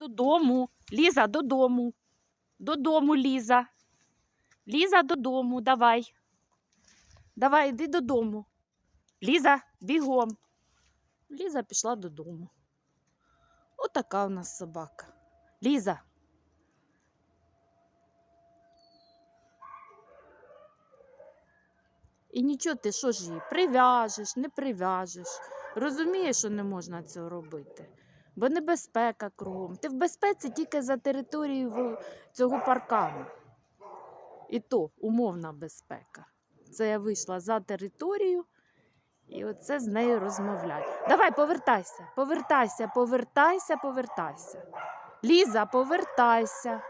Додому. Ліза, додому. Додому, Ліза. Ліза, додому, давай. Давай, йди додому. Ліза, бігом. Ліза пішла додому. Отака у нас собака. Ліза. І нічого ти що ж її прив'яжеш, не прив'яжеш. Розумієш, що не можна цього робити. Бо небезпека кругом. Ти в безпеці тільки за територією цього паркану. І то умовна безпека. Це я вийшла за територію і оце з нею розмовляю. Давай, повертайся, повертайся, повертайся, повертайся. Ліза, повертайся.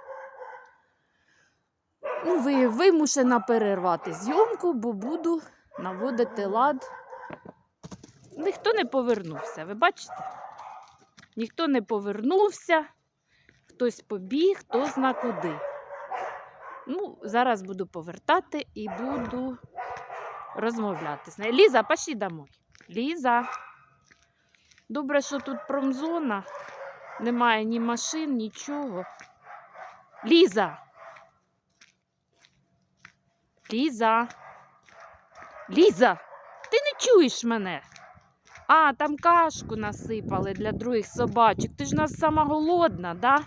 Ну, ви вимушена перервати зйомку, бо буду наводити лад. Ніхто не повернувся, ви бачите? Ніхто не повернувся, хтось побіг, хто зна куди. Ну, зараз буду повертати і буду розмовляти з нею. Ліза, пошли домой. Ліза. Добре, що тут промзона. Немає ні машин, нічого. Ліза. Ліза. Ліза, ти не чуєш мене? А, там кашку насипали для других собачок. Ти ж нас сама голодна, да?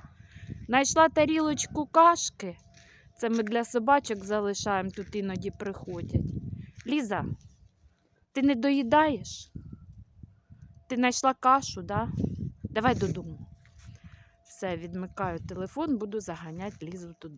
Найшла тарілочку кашки. Це ми для собачок залишаємо, тут іноді приходять. Ліза, ти не доїдаєш? Ти знайшла кашу, да? Давай додому. Все, відмикаю телефон, буду заганяти Лізу додому.